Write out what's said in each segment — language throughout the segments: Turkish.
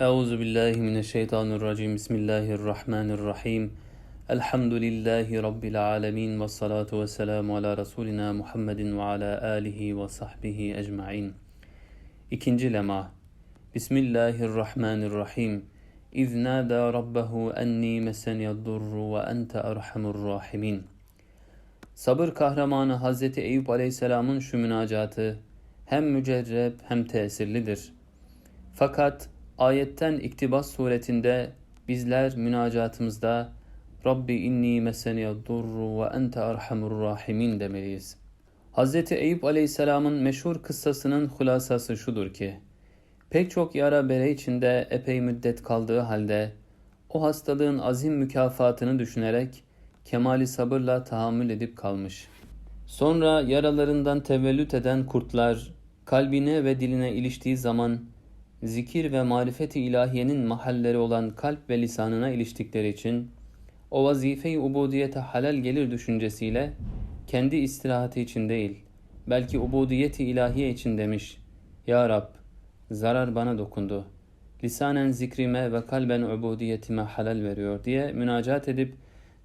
Euzu billahi mineşşeytanirracim. Bismillahirrahmanirrahim. Elhamdülillahi rabbil alamin ve salatu vesselamu ala rasulina Muhammedin ve ala alihi ve sahbihi ecmaîn. İkinci lema. Bismillahirrahmanirrahim. İz nâdâ rabbehu enni meseniyed-durru ve ente erhamur rahimin. Sabır kahramanı Hazreti Eyüp Aleyhisselam'ın şu münacatı hem mücerreb hem tesirlidir. Fakat ayetten iktibas suretinde bizler münacatımızda Rabbi inni meseniyed-durru ve ente erhamur rahimin demeliyiz. Hazreti Eyüp Aleyhisselam'ın meşhur kıssasının hulasası şudur ki, pek çok yara bere içinde epey müddet kaldığı halde, o hastalığın azim mükafatını düşünerek kemali sabırla tahammül edip kalmış. Sonra yaralarından tevellüt eden kurtlar, kalbine ve diline iliştiği zaman, zikir ve marifeti ilahiyenin mahalleri olan kalp ve lisanına iliştikleri için, o vazife-i ubudiyete halal gelir düşüncesiyle, kendi istirahati için değil, belki ubudiyeti ilahiye için demiş, Ya Rab, zarar bana dokundu. Lisanen zikrime ve kalben ubudiyetime halal veriyor diye münacat edip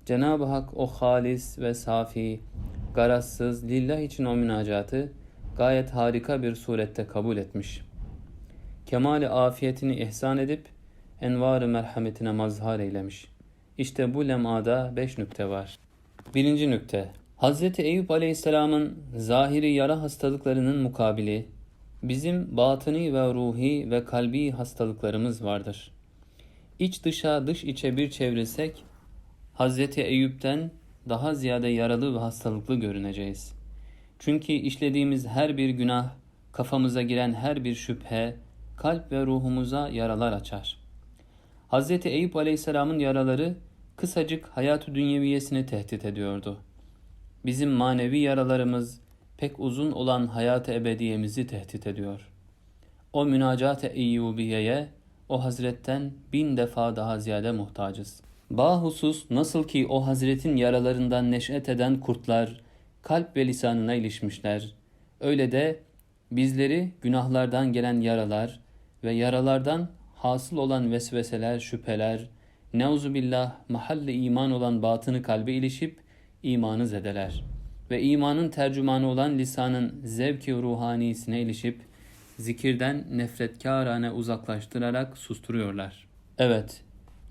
Cenab-ı Hak o halis ve safi, garazsız lillah için o münacatı gayet harika bir surette kabul etmiş. Kemali afiyetini ihsan edip envar-ı merhametine mazhar eylemiş. İşte bu lemada beş nükte var. Birinci nükte. Hazreti Eyüp Aleyhisselam'ın zahiri yara hastalıklarının mukabili, bizim batını ve ruhi ve kalbi hastalıklarımız vardır. İç dışa dış içe bir çevrilsek, Hazreti Eyüp'ten daha ziyade yaralı ve hastalıklı görüneceğiz. Çünkü işlediğimiz her bir günah, kafamıza giren her bir şüphe, kalp ve ruhumuza yaralar açar. Hazreti Eyüp Aleyhisselam'ın yaraları kısacık hayatı dünyeviyesini tehdit ediyordu. Bizim manevi yaralarımız pek uzun olan hayat-ı ebediyemizi tehdit ediyor. O münacat-ı Eyyubiye'ye o hazretten bin defa daha ziyade muhtacız. Bahusus nasıl ki o hazretin yaralarından neşet eden kurtlar kalp ve lisanına ilişmişler. Öyle de bizleri günahlardan gelen yaralar ve yaralardan hasıl olan vesveseler, şüpheler, neuzubillah mahalle iman olan batını kalbe ilişip imanı zedeler. Ve imanın tercümanı olan lisanın zevki ruhanisine ilişip zikirden nefretkârane uzaklaştırarak susturuyorlar. Evet,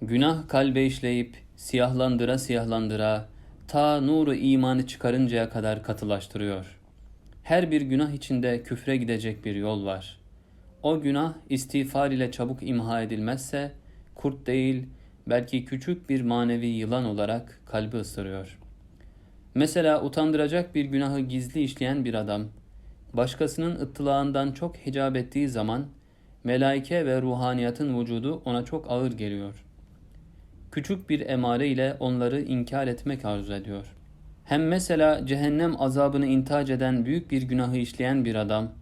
günah kalbe işleyip siyahlandıra siyahlandıra ta nuru imanı çıkarıncaya kadar katılaştırıyor. Her bir günah içinde küfre gidecek bir yol var. O günah istiğfar ile çabuk imha edilmezse kurt değil belki küçük bir manevi yılan olarak kalbi ısırıyor. Mesela utandıracak bir günahı gizli işleyen bir adam başkasının ıttılağından çok hicap ettiği zaman melaike ve ruhaniyatın vücudu ona çok ağır geliyor. Küçük bir emare ile onları inkar etmek arzu ediyor. Hem mesela cehennem azabını intihac eden büyük bir günahı işleyen bir adam,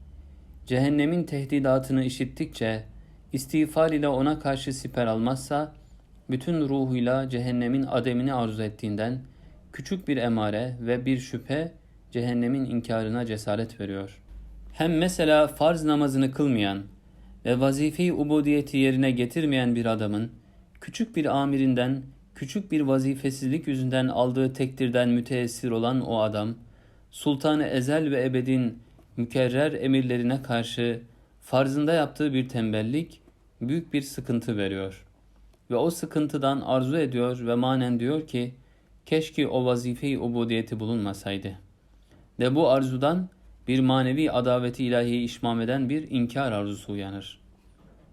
cehennemin tehdidatını işittikçe istiğfar ile ona karşı siper almazsa, bütün ruhuyla cehennemin ademini arzu ettiğinden küçük bir emare ve bir şüphe cehennemin inkarına cesaret veriyor. Hem mesela farz namazını kılmayan ve vazife-i ubudiyeti yerine getirmeyen bir adamın küçük bir amirinden, küçük bir vazifesizlik yüzünden aldığı tektirden müteessir olan o adam, Sultanı Ezel ve Ebed'in mükerrer emirlerine karşı farzında yaptığı bir tembellik büyük bir sıkıntı veriyor. Ve o sıkıntıdan arzu ediyor ve manen diyor ki, keşke o vazife-i ubudiyeti bulunmasaydı. Ve bu arzudan bir manevi adaveti ilahiye işmam eden bir inkar arzusu uyanır.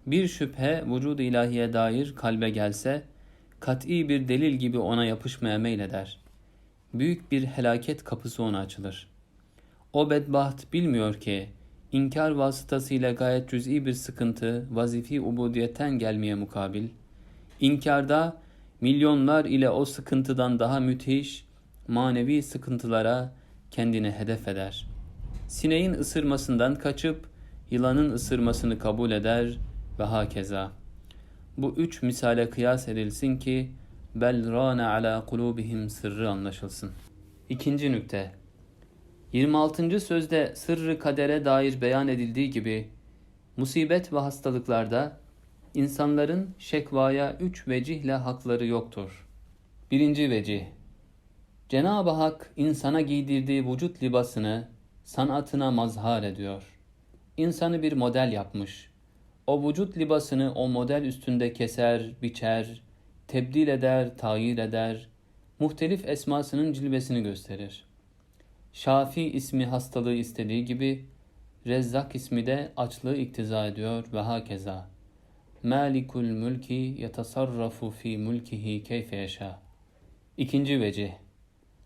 Bir şüphe vücud ilahiye dair kalbe gelse, kat'i bir delil gibi ona yapışmaya meyleder. Büyük bir helaket kapısı ona açılır. O bedbaht bilmiyor ki, inkar vasıtasıyla gayet cüz'i bir sıkıntı vazifi ubudiyetten gelmeye mukabil, inkarda milyonlar ile o sıkıntıdan daha müthiş, manevi sıkıntılara kendini hedef eder. Sineğin ısırmasından kaçıp yılanın ısırmasını kabul eder ve hakeza. Bu üç misale kıyas edilsin ki bel râne ala kulubihim sırrı anlaşılsın. İkinci nükte. 26. sözde sırrı kadere dair beyan edildiği gibi musibet ve hastalıklarda İnsanların şekvaya üç vecihle hakları yoktur. Birinci vecih. Cenab-ı Hak insana giydirdiği vücut libasını sanatına mazhar ediyor. İnsanı bir model yapmış. O vücut libasını o model üstünde keser, biçer, tebdil eder, tayir eder, muhtelif esmasının cilvesini gösterir. Şafi ismi hastalığı istediği gibi Rezzak ismi de açlığı iktiza ediyor ve hakeza. Malikul mülki yetasarrafu fi mulkihi keyfe yaşa. İkinci vecih.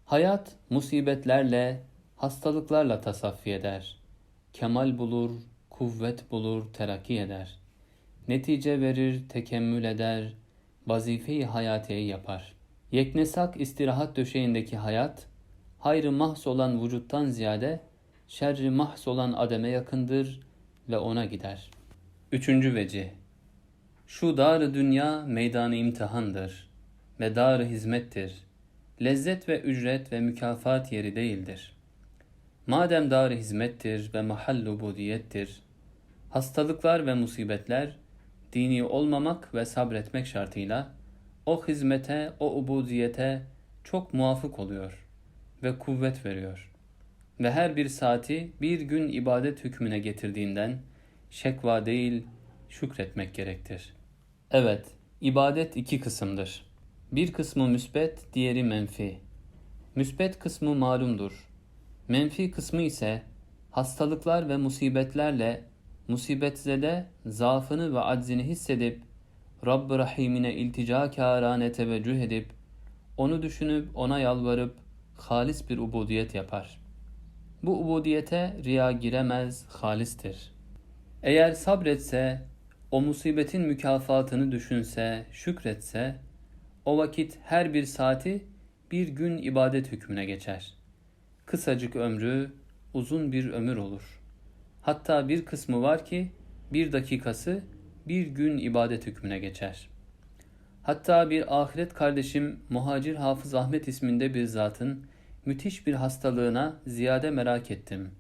Hayat musibetlerle, hastalıklarla tasaffi eder. Kemal bulur, kuvvet bulur, terakki eder. Netice verir, tekemmül eder, hayatiyeyi yapar. Yeknesak istirahat döşeğindeki hayat, hayrı mahs olan vücuttan ziyade, şerri mahs olan ademe yakındır ve ona gider. Üçüncü vecih. Şu dar dünya meydanı imtihandır. Medarı hizmettir. Lezzet ve ücret ve mükafat yeri değildir. Madem dar hizmettir ve mahall ubudiyettir, hastalıklar ve musibetler dini olmamak ve sabretmek şartıyla o hizmete, o ubudiyete çok muvafık oluyor ve kuvvet veriyor. Ve her bir saati bir gün ibadet hükmüne getirdiğinden şekva değil şükretmek gerektir. Evet, ibadet iki kısımdır. Bir kısmı müsbet, diğeri menfi. Müsbet kısmı malumdur. Menfi kısmı ise hastalıklar ve musibetlerle musibetzede zaafını ve aczini hissedip Rabb-ı Rahim'ine iltica kârane teveccüh edip onu düşünüp ona yalvarıp halis bir ubudiyet yapar. Bu ubudiyete riya giremez, halistir. Eğer sabretse, o musibetin mükafatını düşünse, şükretse, o vakit her bir saati bir gün ibadet hükmüne geçer. Kısacık ömrü uzun bir ömür olur. Hatta bir kısmı var ki bir dakikası bir gün ibadet hükmüne geçer. Hatta bir ahiret kardeşim Muhacir Hafız Ahmet isminde bir zatın müthiş bir hastalığına ziyade merak ettim.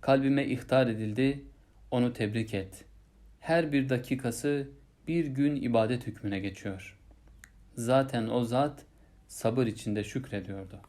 Kalbime ihtar edildi, onu tebrik et. Her bir dakikası bir gün ibadet hükmüne geçiyor. Zaten o zat sabır içinde şükrediyordu.